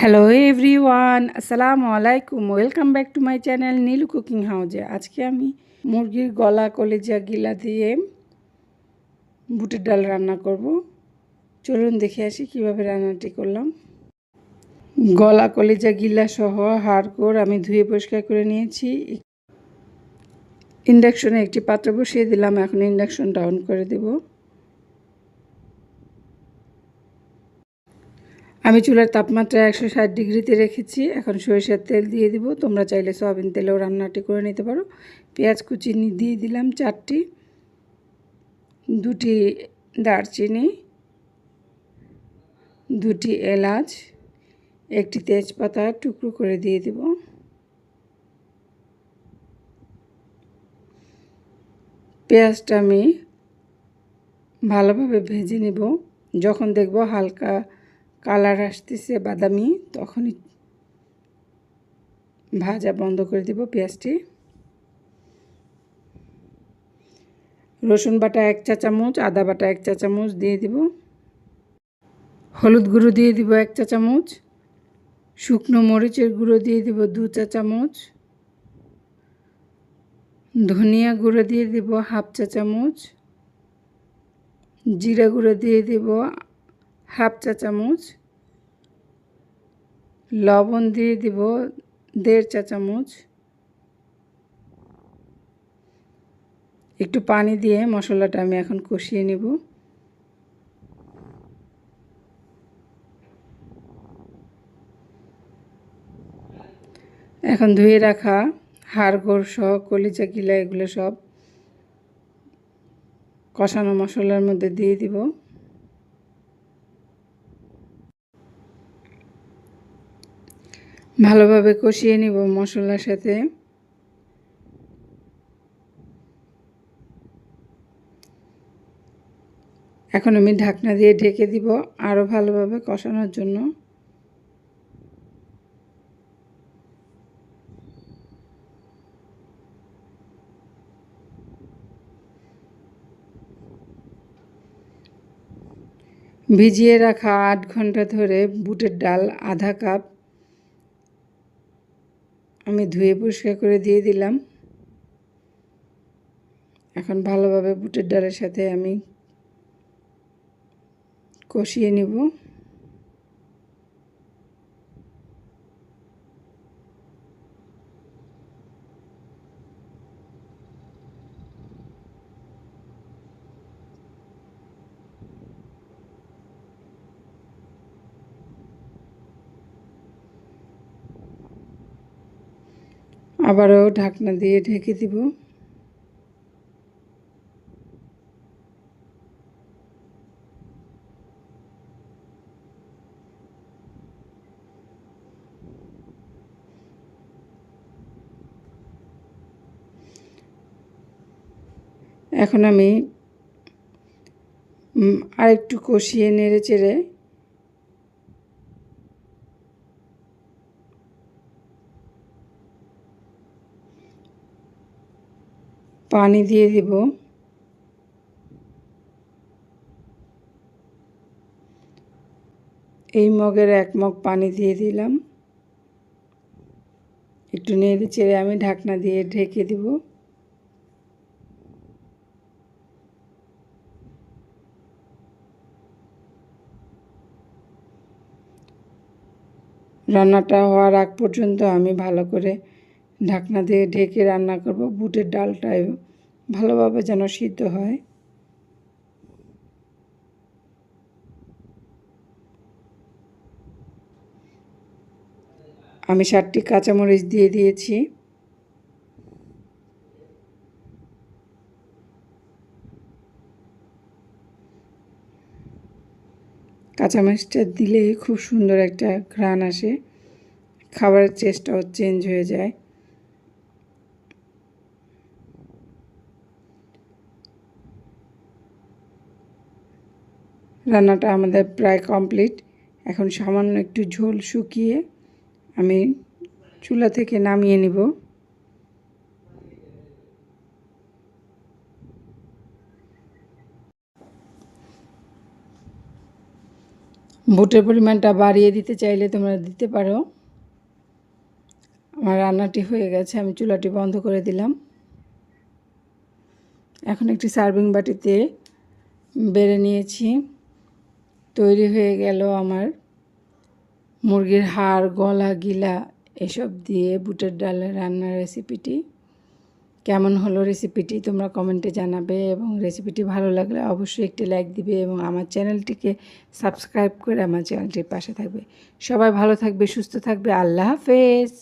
Hello everyone আসসালামু আলাইকুম welcome back to my channel Nilu cooking হাউজে আজকে আমি মুরগির গলা, কলেজা, গিলা দিয়ে বুটের ডাল রান্না করব। চলুন দেখে আসি কীভাবে রান্নাটি করলাম। গলা, কলেজা, গিলা সহ হাড়কোড় আমি ধুয়ে পরিষ্কার করে নিয়েছি। ইন্ডাকশনে একটি পাত্র বসিয়ে দিলাম। এখন ইন্ডাকশনটা অন করে দেবো। আমি চুলার তাপমাত্রা একশো ষাট ডিগ্রিতে রেখেছি। এখন সরিষার তেল দিয়ে দিব। তোমরা চাইলে সয়াবিন তেলেও রান্নাটি করে নিতে পারো। পেঁয়াজ কুচি দিয়ে দিলাম চারটি। দুটি দারচিনি। দুটি এলাচ। একটি তেজপাতা টুকরো করে দিয়ে দিব। পেঁয়াজটা আমি ভালোভাবে ভেজে নেব। যখন দেখব হালকা কালার আসতেছে বাদামি, তখনই ভাজা বন্ধ করে দেব পেঁয়াজটি। রসুন বাটা এক চা চামচ, আদা বাটা এক চা চামচ দিয়ে দিব। হলুদ গুঁড়ো দিয়ে দিব এক চা চামচ। শুকনো মরিচের গুঁড়ো দিয়ে দিব দু চা চামচ। ধনিয়া গুঁড়ো দিয়ে দিব হাফ চা চামচ। জিরা গুঁড়ো দিয়ে দিব হাফ চা চামচ। লবণ দিয়ে দিব দেড় চা চামচ। একটু পানি দিয়ে মশলাটা আমি এখন কষিয়ে নেব। এখন ধুয়ে রাখা হাড়গোড় সহ কলিজা, গিলা এগুলো সব কষানো মশলার মধ্যে দিয়ে দিব। ভালোভাবে কষিয়ে নিব মশলার সাথে। এখন আমি ঢাকনা দিয়ে ঢেকে দিব আরও ভালোভাবে কষানোর জন্য। ভিজিয়ে রাখা আট ঘণ্টা ধরে বুটের ডাল, আধা কাপ আমি ধুয়ে পরিষ্কার করে দিয়ে দিলাম। এখন ভালোভাবে বুটের ডালের সাথে আমি কষিয়ে নিব। আবারও ঢাকনা দিয়ে ঢেকে দিব। এখন আমি আরেকটু কষিয়ে নেড়ে চেড়ে পানি দিয়ে দিব। এই মগের এক মগ পানি দিয়ে দিলাম। একটু নেড়ে চেড়ে আমি ঢাকনা দিয়ে ঢেকে দিব। রান্নাটা হওয়ার আগ পর্যন্ত আমি ভালো করে ঢাকনা দিয়ে ঢেকে রান্না করব। বুটের ডালটায় ভালোভাবে যেন সিদ্ধ হয়। আমি ষাটটি কাঁচামরিচ দিয়ে দিয়েছি। কাঁচামরিচটা দিলে খুব সুন্দর একটা ঘ্রাণ আসে। খাবারের টেস্টটাও চেঞ্জ হয়ে যায়। রান্নাটা আমাদের প্রায় কমপ্লিট। এখন সামান্য একটু ঝোল শুকিয়ে আমি চুলা থেকে নামিয়ে নিব। বুটের পরিমাণটা বাড়িয়ে দিতে চাইলে তোমরা দিতে পারো। আমার রান্নাটি হয়ে গেছে, আমি চুলাটি বন্ধ করে দিলাম। এখন একটি সার্ভিং বাটিতে বেড়ে নিয়েছি। তৈরি হয়ে গেল আমার মুরগির হাড়, গলা, গিলা এসব দিয়ে বুটের ডালের রান্নার রেসিপিটি কেমন হলো রেসিপিটি তোমরা কমেন্টে জানাবে এবং রেসিপিটি ভালো লাগলে অবশ্যই একটি লাইক দিবে এবং আমার চ্যানেলটিকে সাবস্ক্রাইব করে আমার চ্যানেলটির পাশে থাকবে। সবাই ভালো থাকবে, সুস্থ থাকবে, আল্লাহ হাফেজ।